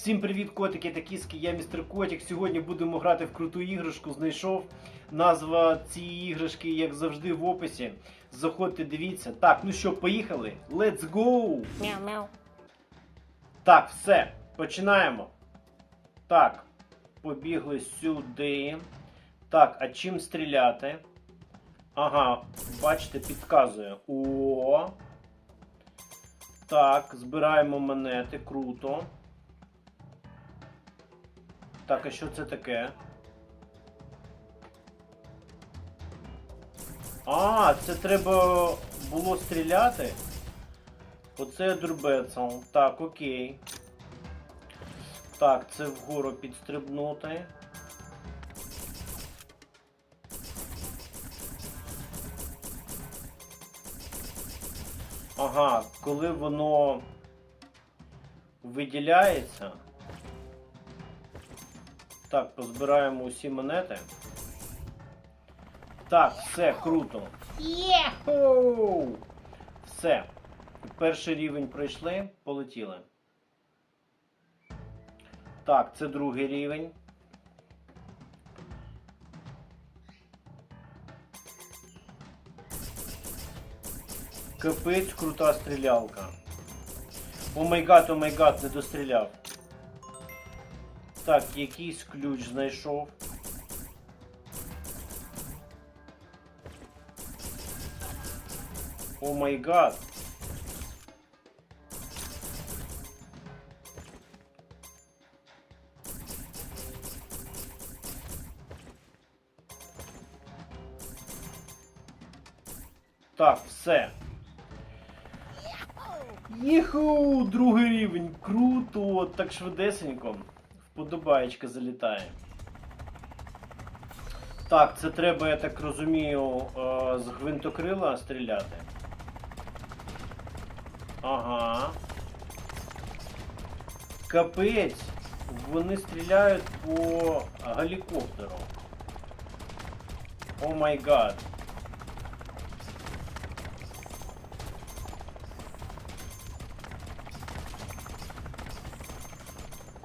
Всім привіт, котики та кіски, я містер Котик. Сьогодні будемо грати в круту іграшку. Знайшов назва цієї іграшки, як завжди, в описі. Заходьте, дивіться. Так, ну що, поїхали? Let's go! Мяу-мяу. Так, все, починаємо. Так, побігли сюди. Так, а чим стріляти? Ага, бачите, підказує. О. Так, збираємо монети, круто. Так, а що це таке? А, це треба було стріляти? Оце дурбецом. Так, окей. Так, це вгору підстрибнути. Ага, коли воно виділяється. Так, позбираємо усі монети. Так, все, круто. Єху! Все. Перший рівень пройшли, полетіли. Так, це другий рівень. Капець крута стрілялка. О май гад, о май гад, не достріляв. Так, якийсь ключ знайшов. О май гад. Так, все. Їху! Другий рівень. Круто! Так швидесенько. Вподобаєчка залітає. Так, це треба, я так розумію, е, з гвинтокрила стріляти. Ага. Капець. Вони стріляють по гелікоптеру. О май гад.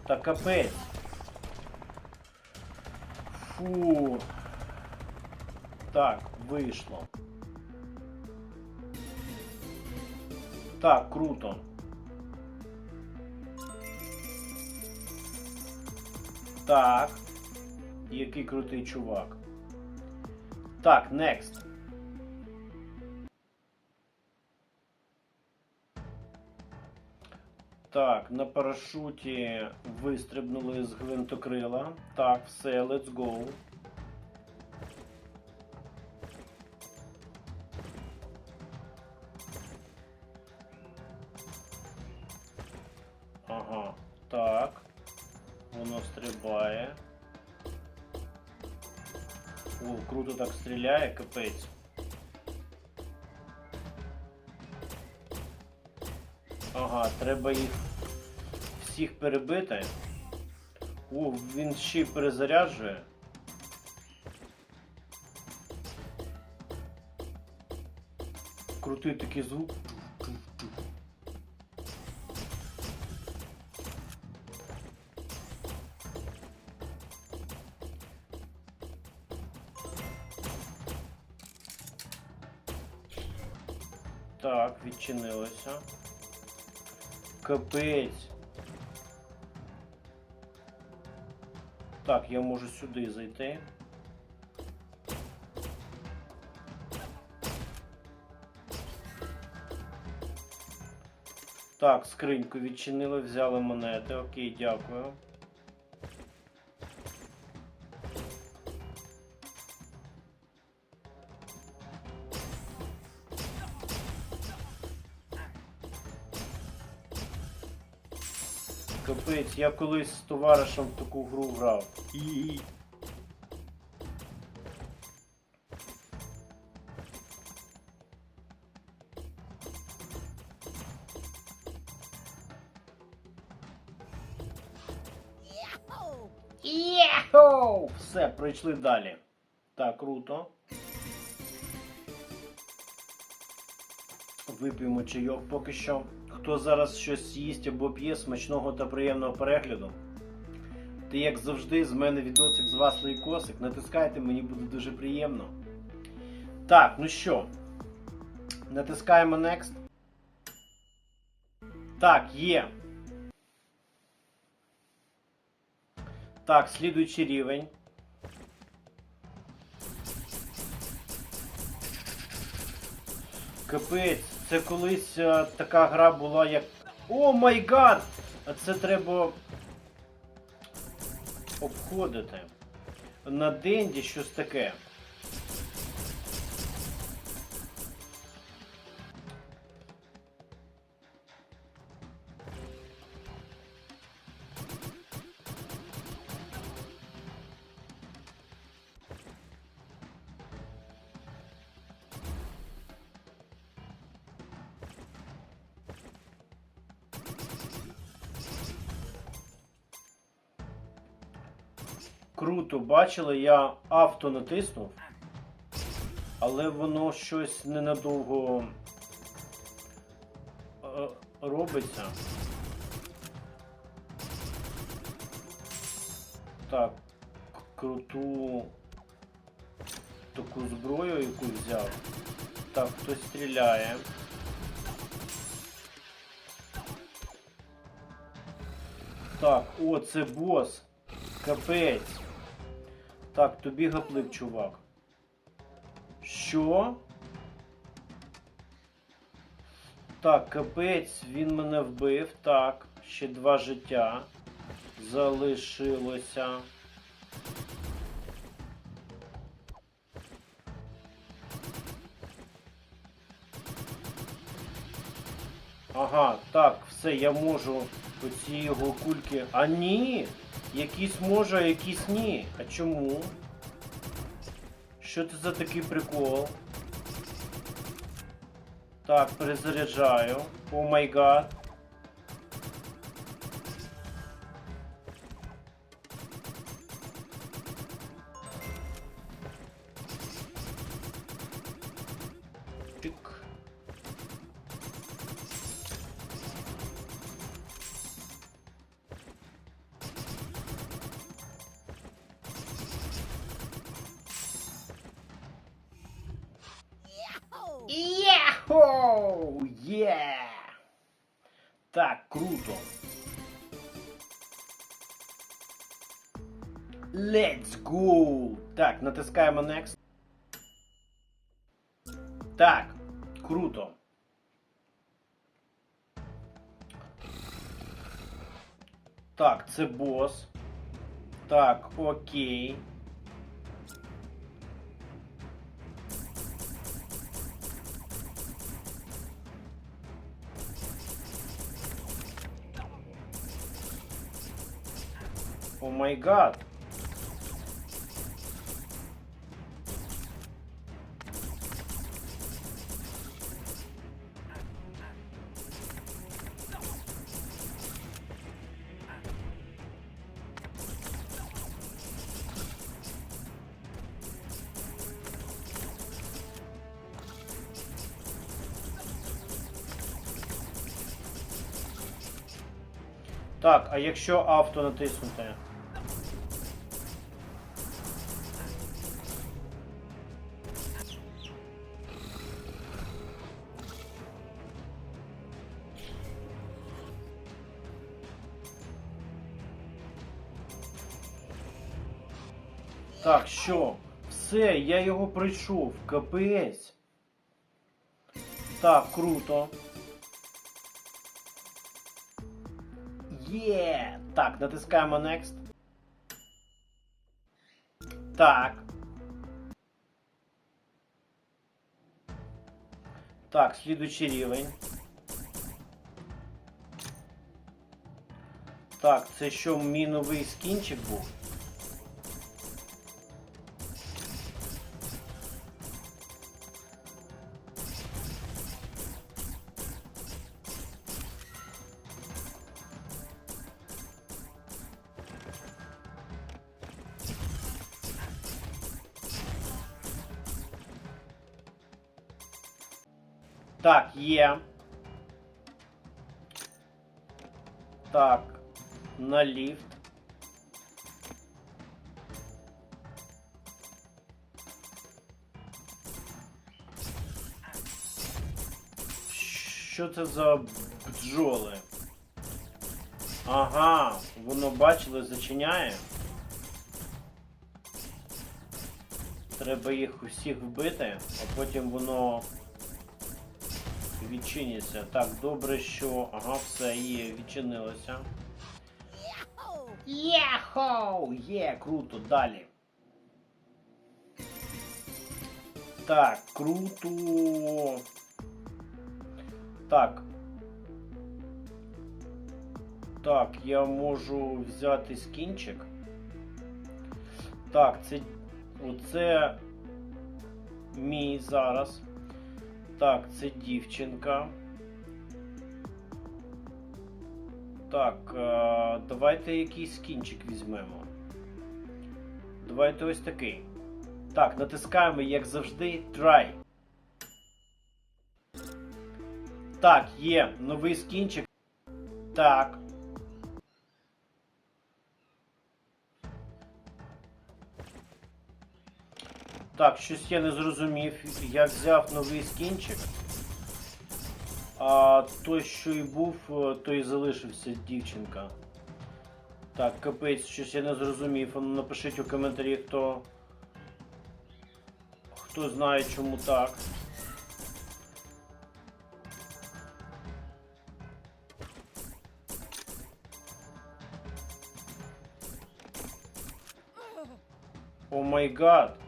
Та капець. Фу. Так, вийшло. Так, круто. Так. Який крутий чувак. Так, next. Так, на парашуті вистрибнули з гвинтокрила. Так, все, let's go. Ага, так. Воно стрибає. О, круто так стріляє, капець. Треба їх всіх перебити. О, він ще й перезаряджує. Крутий такий звук. Так, відчинилося. Капець. Так, я можу сюди зайти. Так, скриньку відчинили, взяли монети. Окей, дякую. Капець, я колись з товаришем в таку гру грав. І. Єхоу! Все, пройшли далі. Так, круто. Вип'ємо чайок поки що. Хто зараз щось їсть або п'є, смачного та приємного перегляду. Ти, як завжди, з мене відосик, з вас лайкосик. Натискайте, мені буде дуже приємно. Так, ну що, натискаємо Next. Так, є. Так, слідуючий рівень. Капець, це колись е, така гра була як. О май гад! А це треба обходити. На денді щось таке. Круто, бачили, я авто натиснув, але воно щось ненадовго е, робиться. Так, круту таку зброю, яку взяв. Так, хтось стріляє. Так, о, це бос. Капець. Так, тобі гаплик, чувак. Що? Так, капець, він мене вбив. Так, ще два життя. Залишилося. Ага, так, все, я можу оці його кульки. А ні! Якісь може, якісь ні. А чому? Що це за такий прикол? Так, перезаряджаю. О май гад. Так, круто. Let's go! Так, натискаємо Next. Так, круто. Так, це бос. Так, окей. Май гад. Так, а якщо авто натиснути? Так, що? Все, я його пройшов. Капець. Так, круто. Є! Так, натискаємо Next. Так. Так, слідуючий рівень. Так, це що мій новий скінчик був? Так, є. Так. На ліфт. Що це за бджоли? Ага, воно бачили, зачиняє. Треба їх усіх вбити, а потім воно відчиниться. Так, добре, що. Ага, все, є, відчинилося. Єхоу! Є, круто, далі. Так, круто. Так. Так, я можу взяти скінчик. Так, це. Оце мій зараз. Так, це дівчинка. Так, е, давайте якийсь кінчик візьмемо. Давайте ось такий. Так, натискаємо, як завжди, try. Так, є новий скінчик. Так. Так, щось я не зрозумів. Я взяв новий скінчик. А той, що і був, е, той і залишився дівчинка. Так, капець, щось я не зрозумів. Ну, Напишіть у коментарі, хто. Хто знає, чому так. О май гад.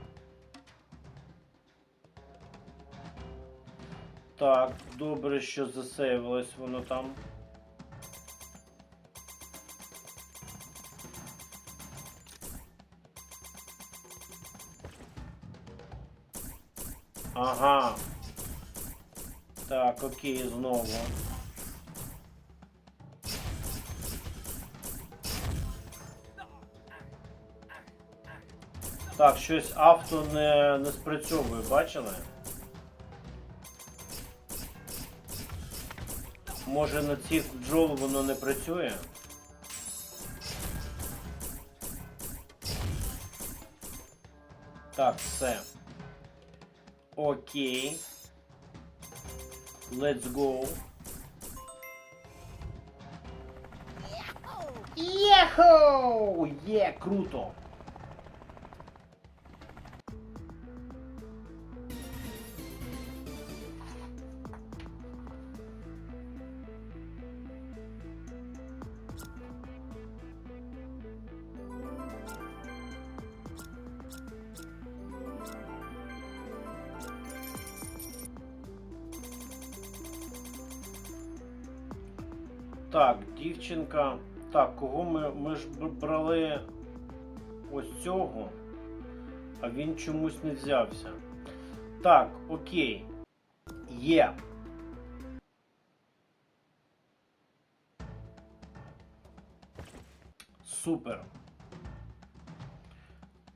Так, добре, що засейвилось воно там. Ага. Так, окей, знову. Так, щось авто не, не спрацьовує, бачили? Може на цих бджол воно не працює? Так, все. Окей. Let's go. Єхоу! Є, круто! Так, дівчинка. Так, кого ми. Ми ж брали ось цього, а він чомусь не взявся. Так, окей. Є. Супер.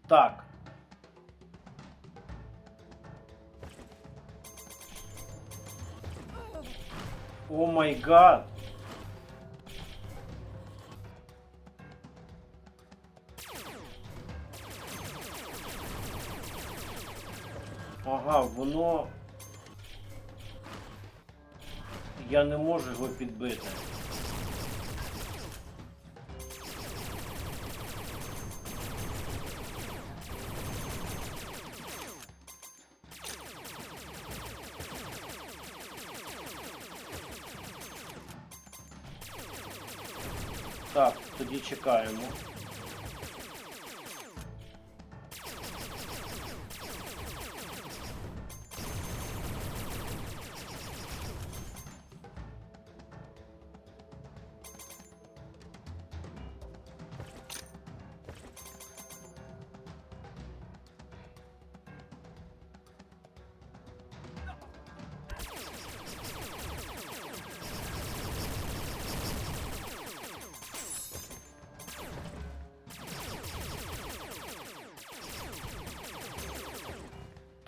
Так. О май гад. Ага, воно. Я не можу його підбити. Так, тоді чекаємо.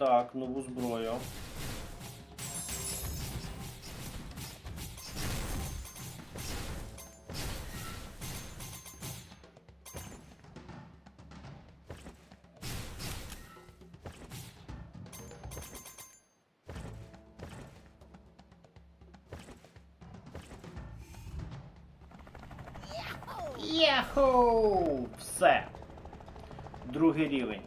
Так, нову зброю. Єхоу! Все. Другий рівень.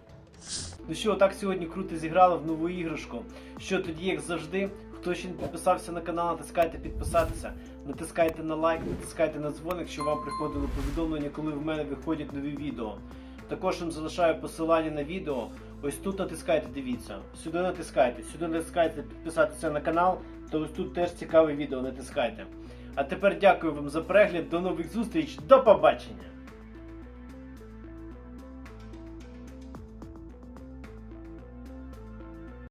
Ну що, так сьогодні круто зіграли в нову іграшку. Що тоді, як завжди, хто ще не підписався на канал, натискайте підписатися, натискайте на лайк, натискайте на дзвоник, щоб вам приходили повідомлення, коли в мене виходять нові відео. Також вам залишаю посилання на відео. Ось тут натискайте, дивіться. Сюди натискайте, сюди натискайте підписатися на канал, то ось тут теж цікаве відео натискайте. А тепер дякую вам за перегляд, до нових зустріч, до побачення!